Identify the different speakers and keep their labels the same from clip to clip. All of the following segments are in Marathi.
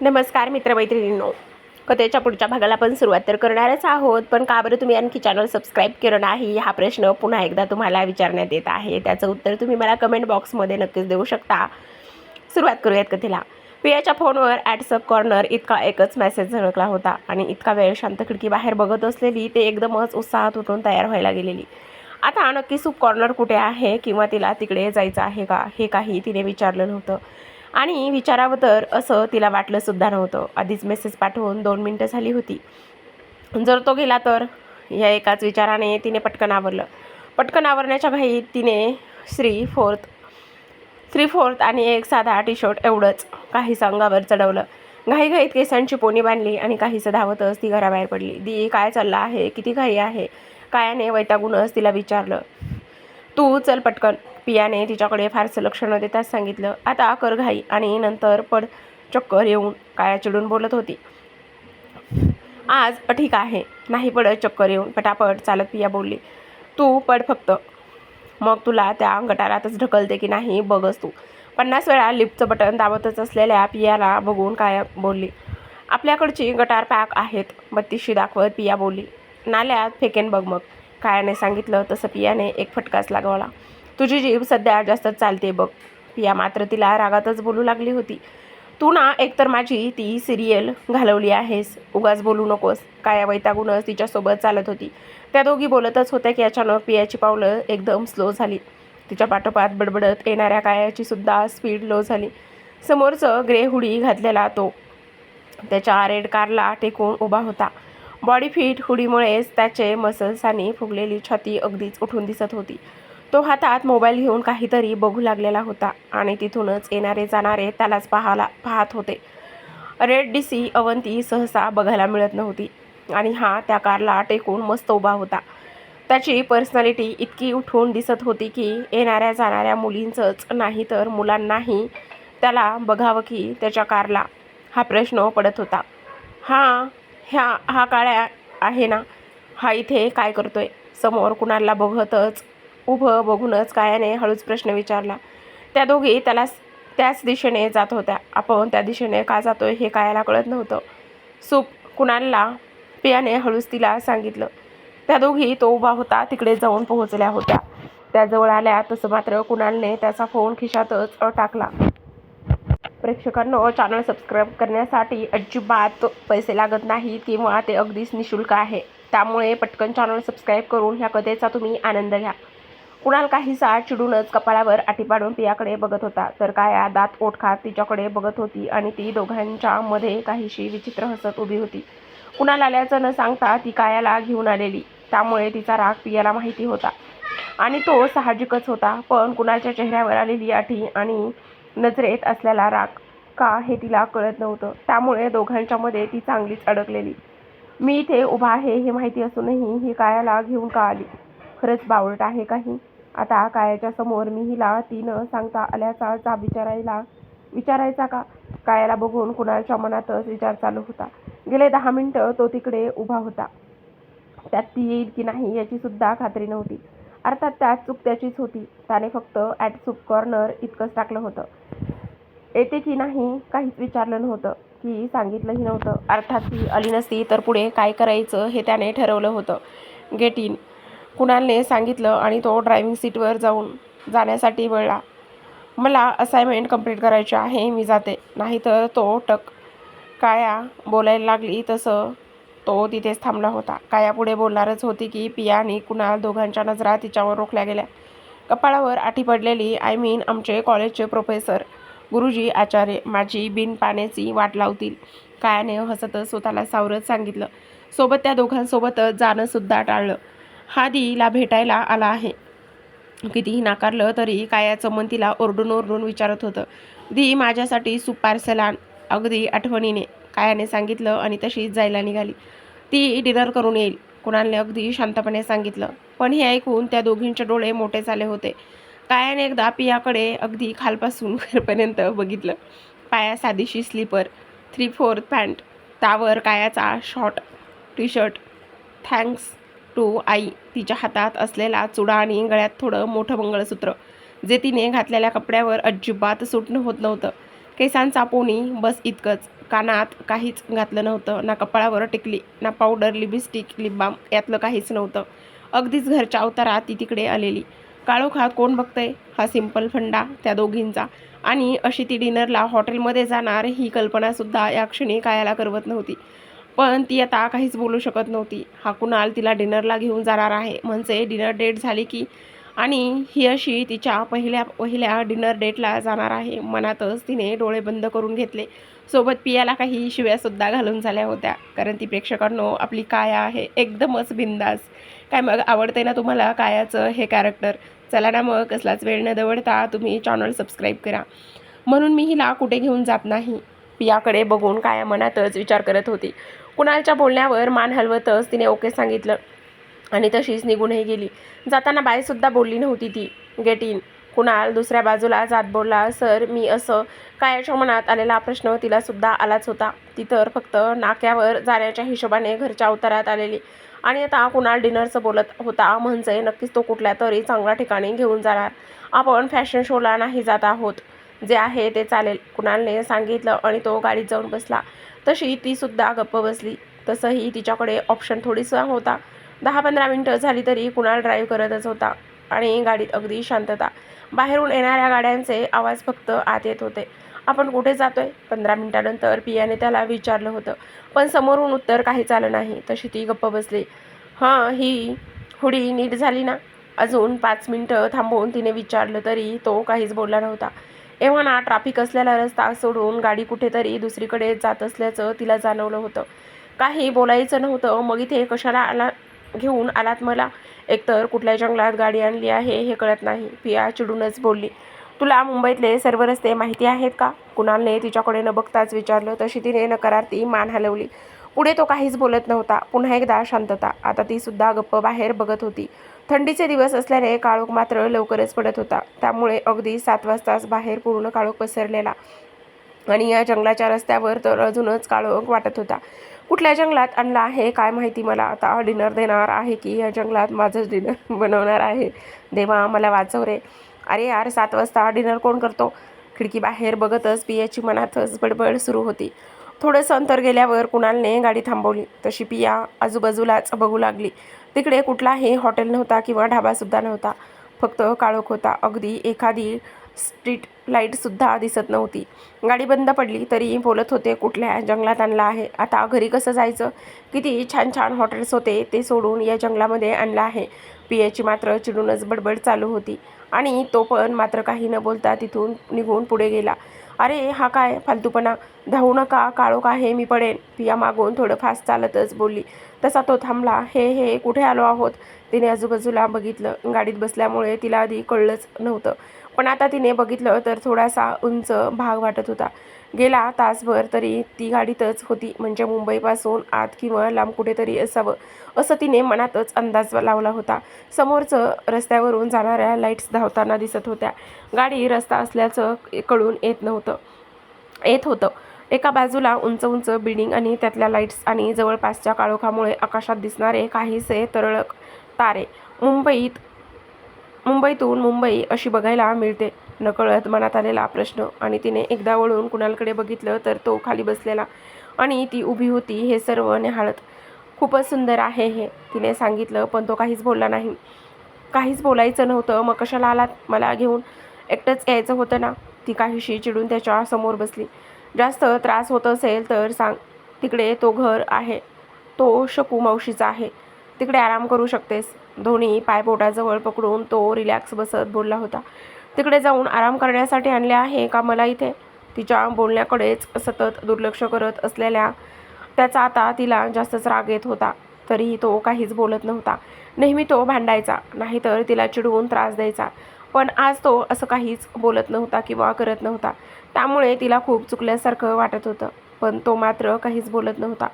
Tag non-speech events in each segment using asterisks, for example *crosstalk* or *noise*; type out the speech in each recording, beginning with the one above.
Speaker 1: नमस्कार मित्रमैत्रिणींनो. कथेच्या पुढच्या भागाला आपण सुरुवात तर करणारच आहोत पण का बरं तुम्ही आणखी चॅनल सबस्क्राईब केलं नाही? हा प्रश्न पुन्हा एकदा तुम्हाला विचारण्यात येत आहे. त्याचं उत्तर तुम्ही मला कमेंट बॉक्समध्ये नक्कीच देऊ शकता. सुरुवात करूयात कथेला. पियाच्या फोनवर ॲटसअप कॉर्नर इतका एकच मेसेज झळकला होता आणि इतका वेळ शांत खिडकी बाहेर बघत असलेली ते एकदमच उत्साहात उठून तयार व्हायला गेलेली. आता नक्की सूप कॉर्नर कुठे आहे किंवा तिला तिकडे जायचं आहे का हे काही तिने विचारलं नव्हतं. आणि विचारावं तर असं तिला वाटलं सुद्धा नव्हतं. आधीच मेसेज पाठवून दोन मिनटं झाली होती. जर तो गेला तर? या एकाच विचाराने तिने पटकन आवरलं. पटकन आवरण्याच्या घाईत तिने श्री फोर्थ थ्री फोर्थ आणि एक साधा टी शर्ट एवढंच काहीसं अंगावर चढवलं. घाईघाईत केसांची पोनी बांधली आणि काहीसं धावतच ती घराबाहेर पडली. दी काय चाललं आहे? किती घाई आहे? कायाने वैतागूनच तिला विचारलं. तू चल पटकन. पियाने तिच्याकडे फारसं लक्ष न देताच सांगितलं. आता कर घाई आणि नंतर पड चक्कर येऊन काया चिडून बोलत होती. आज ठीक आहे. नाही पडत चक्कर येऊन. पटापट चालत पिया बोलली. तू पड फक्त. मग तुला त्या गटारातच ढकलते की नाही बघच तू. पन्नास वेळा लिफ्टचं बटन दाबतच असलेल्या पियाला बघून काया बोलली. आपल्याकडची गटार पॅक आहेत. बत्तीशी दाखवत पिया बोलली. नाल्यात फेकेन बघ मग. कायाने सांगितलं तसं पियाने एक फटकाच लागवला. तुझी जीभ सध्या जास्तच चालते बघ. पिया मात्र तिला रागातच बोलू लागली होती. तू ना एकतर माझी ती सिरियल घालवली आहेस. उगाच बोलू नकोस. काया वैतागूनच तिच्यासोबत चालत होती. त्या दोघी बोलतच होत्या की अचानक पियाची पावलं एकदम स्लो झाली. तिच्या पाठोपाठ बडबडत येणाऱ्या कायाची सुद्धा स्पीड लो झाली. समोरचं ग्रे हुडी घातलेला तो. त्याच्या रेड कारला टेकून उभा होता. बॉडी फिट हुडीमुळेच त्याचे मसल्स आणि फुगलेली छाती अगदीच उठून दिसत होती. तो हातात मोबाईल घेऊन काहीतरी बघू लागलेला होता आणि तिथूनच येणारे जाणारे त्यालाच पाहाला पाहत होते. रेड डी सी अवंती सहसा बघायला मिळत नव्हती आणि हा त्या कारला टेकून मस्त उभा होता. त्याची पर्सनॅलिटी इतकी उठून दिसत होती की येणाऱ्या जाणाऱ्या मुलींचंच नाही तर मुलांनाही त्याला बघावं की त्याच्या कारला हा प्रश्न पडत होता. हा ह्या हा काळ्या आहे ना हा इथे काय करतोय? समोर कुणाला बघतच उभं बघूनच कायाने हळूच प्रश्न विचारला. त्या दोघी त्याला त्याच दिशेने जात होत्या. आपण त्या दिशेने का जातोय हे कायाला कळत नव्हतं. सूप कुणालला पियाने हळूच तिला सांगितलं. त्या दोघी तो उभा होता तिकडे जाऊन पोहोचल्या होत्या. त्याजवळ आल्या तसं मात्र कुणालने त्याचा फोन खिशातच टाकला. प्रेक्षकांनो चॅनल सबस्क्राईब करण्यासाठी अजिबात पैसे लागत नाहीत किंवा ते अगदीच निशुल्क आहे. त्यामुळे पटकन चॅनल सबस्क्राईब करून ह्या कथेचा तुम्ही आनंद घ्या. कुणाल काहीसा चिडूनच कपाळावर आठी पाडून पियाकडे बघत होता. तर काया दात ओठ खात तिच्याकडे बघत होती आणि ती दोघांच्या मध्ये काहीशी विचित्र हसत उभी होती. कुणाल आल्याचं न सांगता ती कायाला घेऊन आलेली. त्यामुळे तिचा राग पियाला माहिती होता. आणि तो साहजिकच होता. पण कुणाच्या चेहऱ्यावर आलेली आठी आणि नजरेत असलेला राग का हे तिला कळत नव्हतं. त्यामुळे दोघांच्यामध्ये ती चांगलीच अडकलेली. मी इथे उभा आहे हे माहिती असूनही ही कायाला घेऊन का आली? खरंच बावळट आहे काही आता कायाच्या समोर मी हिला ती न सांगता आल्याचा जाब विचारायला विचारायचा का? कायाला बघून कुणाच्या मनातच विचार चालू होता. गेले दहा मिनटं तो तिकडे उभा होता. त्यात ती येईल की नाही याची सुद्धा खात्री नव्हती. अर्थात त्यात चूक त्याचीच होती. त्याने फक्त ॲट सूप कॉर्नर इतकंच टाकलं होतं. येते की नाही काहीच विचारलं नव्हतं की सांगितलंही नव्हतं. अर्थात ती आली नसती तर पुढे काय करायचं हे त्याने ठरवलं होतं. गेट इन कुणालने सांगितलं आणि तो ड्रायव्हिंग सीटवर जाऊन जाण्यासाठी वळला. मला असाइनमेंट कंप्लीट करायची आहे मी जाते. नाहीतर तो टक काया बोलायला लागली तसं तो तिथेच थांबला होता. काया पुढे बोलणारच होती की पिया आणि कुणाल दोघांच्या नजरा तिच्यावर रोखल्या गेल्या. कपाळावर आठी पडलेली आय मीन आमचे कॉलेजचे प्रोफेसर गुरुजी आचार्य माझी बिन पाण्याची वाट लावतील. कायाने हसतच स्वतःला सावरत सांगितलं. सोबत त्या दोघांसोबतच जाणंसुद्धा टाळलं. हा दीला भेटायला आला आहे. कितीही नाकारलं तरी कायाचं मन तिला ओरडून ओरडून विचारत होतं. दी माझ्यासाठी सूप पार्सल आण. अगदी आठवणीने कायाने सांगितलं आणि तशीच जायला निघाली. ती डिनर करून येईल. कुणालने अगदी शांतपणे सांगितलं. पण हे ऐकून त्या दोघींचे डोळे मोठे झाले होते. कायाने एकदा पियाकडे अगदी खालपासून *laughs* वरपर्यंत बघितलं. पाया साधीशी स्लीपर थ्री फोर्थ पॅन्ट त्यावर कायाचा short T shirt thanks to आई. तिच्या हातात असलेला चुडा आणि गळ्यात थोडं मोठं मंगळसूत्र जे तिने घातलेल्या कपड्यावर अजिबात सुटणं होत नव्हतं. केसांचा पोणी बस इतकंच. कानात काहीच घातलं नव्हतं. ना कपाळावर टिकली ना पावडर लिपस्टिक लिप बाम यातलं काहीच नव्हतं. अगदीच घरच्या अवतारात ती तिकडे आलेली. काळोखात कोण बघतंय? हा सिंपल फंडा त्या दोघींचा. आणि अशी ती डिनरला हॉटेलमध्ये जाणार ही कल्पनासुद्धा या क्षणी कायाला करवत नव्हती. पण ती आता काहीच बोलू शकत नव्हती. हा कुणाल तिला डिनरला घेऊन जाणार आहे. म्हणजे डिनर डेट झाली की आणि ही अशी तिच्या पहिल्या पहिल्या डिनर डेटला जाणार आहे. मनातच तिने डोळे बंद करून घेतले. सोबत पियाला काही शिव्यासुद्धा घालून झाल्या होत्या. कारण ती प्रेक्षकांनो आपली काया आहे. एकदमच बिंदास. काय मग आवडते ना तुम्हाला कायाचं हे कॅरेक्टर चला ना मग कसलाच वेळ न दवडता तुम्ही चॅनल सबस्क्राईब करा. म्हणून मी हिला कुठे घेऊन जात नाही. याकडे बघून काया मनातच विचार करत होती. कुणालच्या बोलण्यावर मान हलवतच तिने ओके सांगितलं. आणि तशीच निघूनही गेली. जाताना बाईसुद्धा बोलली नव्हती ती. Get in. कुणाल दुसऱ्या बाजूला जात बोलला सर मी असं कायाच्या मनात आलेला प्रश्न तिलासुद्धा आलाच होता. ती तर फक्त नाक्यावर जाण्याच्या हिशोबाने घरच्या अवतारात आलेली. आणि आता कुणाल डिनरचं बोलत होता. म्हणजे नक्कीच तो कुठल्या तरी चांगल्या ठिकाणी घेऊन जाणार. आपण फॅशन शोला नाही जात आहोत. जे आहे ते चालेल कुणालने सांगितलं आणि तो गाडीत जाऊन बसला. तशी तीसुद्धा गप्प बसली. तसंही तिच्याकडे ऑप्शन थोडीसा होता. दहा पंधरा मिनटं झाली तरी कुणाल ड्राईव्ह करतच होता आणि गाडीत अगदी शांतता. बाहेरून येणाऱ्या गाड्यांचे आवाज फक्त आत येत होते. आपण कुठे जातोय? पंधरा मिनिटानंतर पियाने त्याला विचारलं होतं. पण समोरून उत्तर काहीच आलं नाही. तशी ती गप्प बसली. हां ही हुडी नीट झाली ना? अजून पाच मिनटं थांबवून तिने विचारलं तरी तो काहीच बोलला नव्हता. एव्हा ना ट्राफिक असलेला रस्ता सोडून गाडी कुठेतरी दुसरीकडे जात असल्याचं तिला जाणवलं होतं. काही बोलायचं नव्हतं. मग इथे कशाला आला? घेऊन आलात मला? एकतर कुठल्या जंगलात गाडी आणली आहे हे कळत नाही. पिया चिडूनच बोलली. तुला मुंबईतले सर्व रस्ते माहिती आहेत का? कुणालने तिच्याकडे न बघताच विचारलं तशी तिने नकारार्थी मान हलवली. पुढे तो काहीच बोलत नव्हता. पुन्हा एकदा शांतता. आता ती सुद्धा गप्प बाहेर बघत होती. थंडीचे दिवस असल्याने काळोख मात्र लवकरच पडत होता. त्यामुळे अगदी सात वाजताच बाहेर पूर्ण काळोख पसरलेला आणि या जंगलाच्या रस्त्यावर तर अजूनच काळोख वाटत होता. कुठल्या जंगलात आणला आहे काय माहिती मला? आता डिनर देणार आहे की या जंगलात माझंच डिनर *laughs* बनवणार आहे? देवा मला वाचव रे. अरे यार सात वाजता डिनर कोण करतो? खिडकी बाहेर बघतच पियाची मनातच बडबड सुरू होती. थोडंसं अंतर गेल्यावर कुणालने गाडी थांबवली. तशी पिया आजूबाजूलाच बघू लागली. तिकडे कुठलाही हॉटेल नव्हता किंवा ढाबासुद्धा नव्हता. फक्त काळोख होता. अगदी एखादी स्ट्रीट लाईटसुद्धा दिसत नव्हती. गाडी बंद पडली तरी बोलत होते कुठल्या जंगलात आणला आहे? आता घरी कसं जायचं? किती छान छान हॉटेल्स होते ते सोडून या जंगलामध्ये आणलं आहे. पियाची मात्र चिडूनच बडबड चालू होती. आणि तो पण मात्र काही न बोलता तिथून निघून पुढे गेला. अरे हा काय फालतूपणा? धावू नका काळोख आहे मी पडेन. पिया मागून थोडं फास्ट चालतच बोलली. तसा तो थांबला. हे हे कुठे आलो आहोत? तिने आजूबाजूला बघितलं. गाडीत बसल्यामुळे तिला आधी कळलंच नव्हतं. पण आता तिने बघितलं तर थोडासा उंच भाग वाटत होता. गेला तासभर तरी ती गाडीतच होती. म्हणजे मुंबईपासून आत किंवा लांब कुठेतरी असावं असं तिने मनातच अंदाज लावला होता. समोरचं रस्त्यावरून जाणाऱ्या लाईट्स धावताना दिसत होत्या. गाडी रस्ता असल्याचं कळून येत नव्हतं. येत होतं. एका बाजूला उंच उंच बिल्डिंग आणि त्यातल्या लाईट्स आणि जवळपासच्या काळोखामुळे आकाशात दिसणारे काहीसे तरळक तारे मुंबईत मुंबईतून मुंबई अशी बघायला मिळते. नकळत मनात आलेला प्रश्न आणि तिने एकदा वळून कुणालकडे बघितलं तर तो खाली बसलेला आणि ती उभी होती हे सर्व निहाळत. खूपच सुंदर आहे हे तिने सांगितलं पण तो काहीच बोलला नाही. काहीच बोलायचं नव्हतं. मग कशाला आलात? मला घेऊन एकटंच यायचं होतं ना? ती काहीशी चिडून त्याच्यासमोर बसली. जास्त त्रास होत असेल तर सांग तिकडे तो घर आहे. तो शकू मावशीचा आहे. तिकडे आराम करू शकतेस. धोनी पायपोटाजवळ पकडून तो रिलॅक्स बसत बोलला होता. तिकडे जाऊन आराम करण्यासाठी आणले आहे का मला इथे. तिच्या बोलण्याकडेच सतत दुर्लक्ष करत असलेल्या त्याचा आता तिला जास्तच राग येत होता. तरीही तो काहीच बोलत नव्हता. नेहमी तो भांडायचा नाहीतर तिला चिडवून त्रास द्यायचा. पण आज तो असं काहीच बोलत नव्हता किंवा करत नव्हता. त्यामुळे तिला खूप चुकल्यासारखं वाटत होतं. पण तो मात्र काहीच बोलत नव्हता.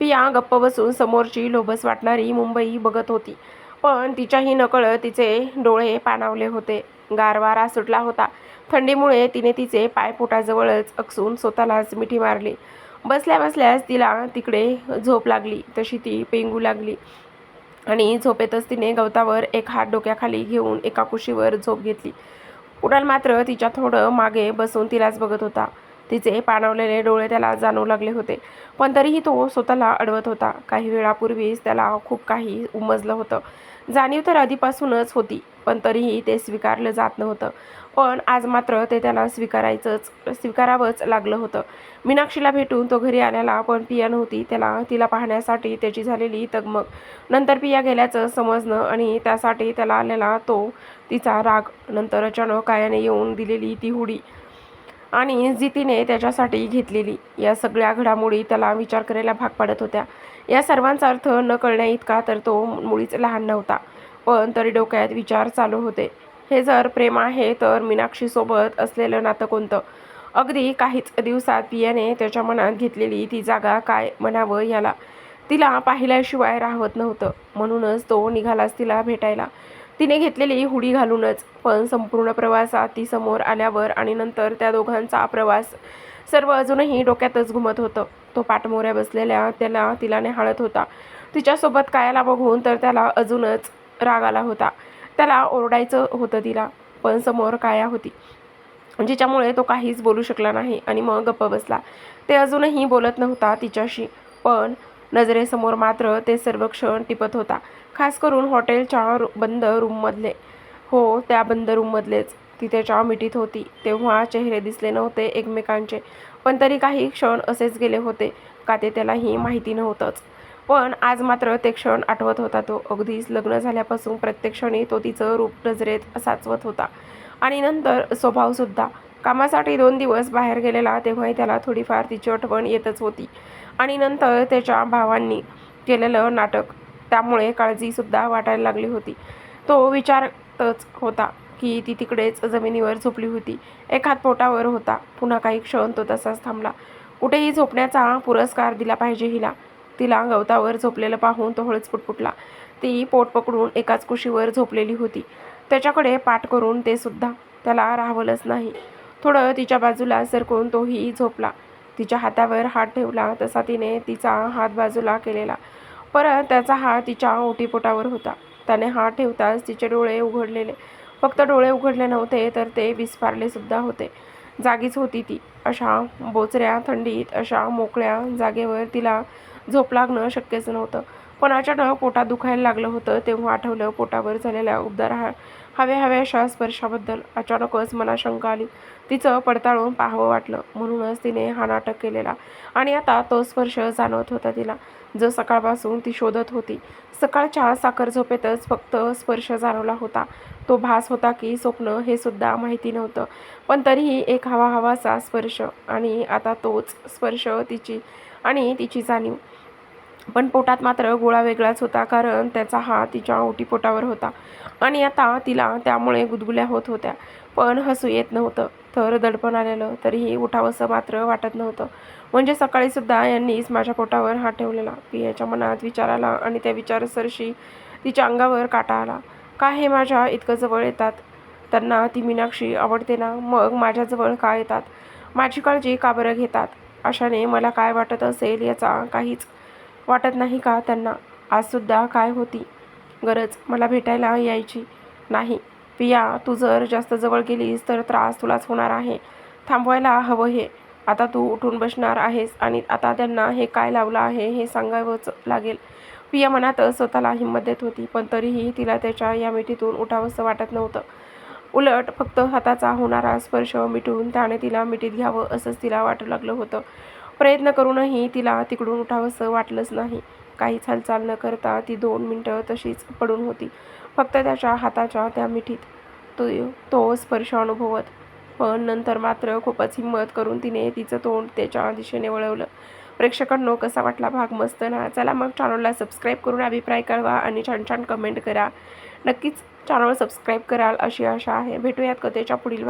Speaker 1: पिया गप्प बसून समोरची लोभस वाटणारी मुंबई बघत होती. पण तिच्याही नकळत तिचे डोळे पाणावले होते. गारवारा सुटला होता. थंडीमुळे तिने तिचे पाय पोटाजवळच अकसून स्वतःलाच मिठी मारली. बसल्या बसल्यास तिला तिकडे झोप लागली. तशी ती पेंगू लागली. आणि झोपेतच तिने गवतावर एक हात डोक्याखाली घेऊन एका कुशीवर झोप घेतली. कुणाल मात्र तिच्या थोडं मागे बसून तिलाच बघत होता. तिचे पाणवलेले डोळे त्याला जाणवू लागले होते. पण तरीही तो स्वतःला अडवत होता. काही वेळापूर्वीच त्याला खूप काही उमजलं होतं. जाणीव तर आधीपासूनच होती पण तरीही ते स्वीकारलं जात नव्हतं. पण आज मात्र ते त्याला स्वीकारायचंच स्वीकारावंच लागलं होतं. मीनाक्षीला भेटून तो घरी आलेला पण पिया नव्हती. त्याला तिला पाहण्यासाठी त्याची झालेली तगमग. नंतर पिया गेल्याचं समजणं आणि त्यासाठी त्याला आलेला तो तिचा राग. नंतर अचानक कायाने येऊन दिलेली ती हुडी. आणि जितीने त्याच्यासाठी घेतलेली. या सगळ्या घडामोडी त्याला विचार करायला भाग पाडत होत्या. या सर्वांचा अर्थ न कळण्या इतका तर तो मुळीच लहान नव्हता. पण तरी डोक्यात विचार चालू होते. हे जर प्रेम आहे तर मीनाक्षीसोबत असलेलं नातं कोणतं? अगदी काहीच दिवसात पियाने त्याच्या मनात घेतलेली ती जागा काय म्हणावं याला? तिला पाहिल्याशिवाय राहत नव्हतं. म्हणूनच तो निघालाच तिला भेटायला. तिने घेतलेली हुडी घालूनच पण संपूर्ण प्रवासात ती समोर आल्यावर आणि नंतर त्या दोघांचा प्रवास सर्व अजूनही डोक्यातच घुमत होतं. तो पाठमोऱ्या बसलेल्या त्याला तिला निहाळत होता. तिच्यासोबत कायाला बघून तर त्याला अजूनच राग आला होता. त्याला ओरडायचं होतं तिला पण समोर काया होती जिच्यामुळे तो काहीच बोलू शकला नाही आणि मग गप्प बसला. ते अजूनही बोलत नव्हता तिच्याशी पण नजरेसमोर मात्र ते सर्व क्षण टिपत होता. खास करून हॉटेलच्या रू बंद रूममधले. हो त्या बंद रूममधलेच. तिथे चहा मिठीत होती. तेव्हा चेहरे दिसले नव्हते एकमेकांचे. पण तरी काही क्षण असेच गेले होते का ते त्यालाही माहिती नव्हतंच. पण आज मात्र ते क्षण आठवत होता तो. अगदीच लग्न झाल्यापासून प्रत्येक क्षणी तो तिचं रूप नजरेत साचवत होता. आणि नंतर स्वभावसुद्धा कामासाठी दोन दिवस बाहेर गेलेला तेव्हाही त्याला थोडीफार तिची आठवण येतच होती. आणि नंतर त्याच्या भावांनी केलेलं नाटक. त्यामुळे काळजीसुद्धा वाटायला लागली होती. तो विचारतच होता की ती तिकडेच जमिनीवर झोपली होती. एक हात पोटावर होता. पुन्हा काही क्षण तो तसाच थांबला. कुठेही झोपण्याचा पुरस्कार दिला पाहिजे हिला. तिला गवतावर झोपलेलं पाहून तो हळूच पुटपुटला. ती पोट पकडून एकाच कुशीवर झोपलेली होती. त्याच्याकडे पाठ करून ते सुद्धा. त्याला राहवलंच नाही. थोडं तिच्या बाजूला सरकून तोही झोपला. तिच्या हातावर हात ठेवला तसा तिने तिचा हात बाजूला केलेला. परत त्याचा हात तिच्या ओटीपोटावर होता. त्याने हात ठेवताच तिचे डोळे उघडलेले. फक्त डोळे उघडले नव्हते तर ते विस्फारले सुद्धा होते. जागीच होती ती. अशा बोचऱ्या थंडीत अशा मोकळ्या जागेवर तिला झोप लागणं शक्यच नव्हतं. पण अचानक पोटात दुखायला लागलं होतं तेव्हा आठवलं पोटावर झालेल्या उबदार हा हव्या हव्याशा स्पर्शाबद्दल. अचानकच मला शंका आली. तिचं पडताळून पाहावं वाटलं. म्हणूनच तिने हा नाटक केलेला. आणि आता तो स्पर्श जाणवत होता तिला. जो सकाळपासून ती शोधत होती. सकाळच्या साखर झोपेतच फक्त स्पर्श जाणवला होता. तो भास होता की स्वप्न हे सुद्धा माहिती नव्हतं. पण तरीही एक हवा हवाचा स्पर्श. आणि आता तोच स्पर्श तिची आणि तिची जाणीव. पण पोटात मात्र गोळा वेगळाच होता कारण त्याचा हात तिच्या ओटीपोटावर होता. आणि आता तिला त्यामुळे गुदगुल्या होत होत्या. पण हसू येत नव्हतं. तर दडपण आलेलं तरीही उठावंसं मात्र वाटत नव्हतं. म्हणजे सकाळीसुद्धा यांनीच माझ्या पोटावर हात ठेवलेला. पियाच्या मनात विचार आला आणि त्या विचारसरशी तिच्या अंगावर काटा आला. का हे माझ्या इतकं जवळ येतात? त्यांना ती मीनाक्षी आवडते ना? मग माझ्याजवळ का येतात? माझी काळजी का बरं घेतात? अशाने मला काय वाटत असेल याचा काहीच वाटत नाही का त्यांना? आजसुद्धा काय होती? गरज? मला भेटायला यायची नाही. पिया तू जर जास्त जवळ गेलीस तर त्रास तुलाच होणार आहे. थांबवायला हवं हे. आता तू उठून बसणार आहेस आणि आता त्यांना हे काय लावलं आहे हे सांगावंच लागेल. पिया मनात स्वतःला हिंमत देत होती पण तरीही तिला त्याच्या या मिठीतून उठावंसं वाटत नव्हतं. उलट फक्त हाताचा होणारा स्पर्श मिटून त्याने तिला मिठीत घ्यावं असंच तिला वाटू लागलं होतं. प्रयत्न करूनही तिला तिकडून उठावंसं वाटलंच नाही. काहीच हालचाल न करता ती दोन मिनटं तशीच पडून होती. फक्त त्याच्या हाताच्या त्या मिठीत तो तो स्पर्श अनुभवत. पण नंतर मात्र खूपच हिंमत करून तिने तिचं तोंड त्याच्या दिशेने वळवलं. प्रेक्षकांनो कसा वाटला भाग मस्त ना? चला मग चॅनलला सबस्क्राईब करून अभिप्राय कळवा आणि छान छान कमेंट करा. नक्कीच चॅनल सबस्क्राईब कराल अशी आशा आहे. भेटूयात कथेच्या पुढील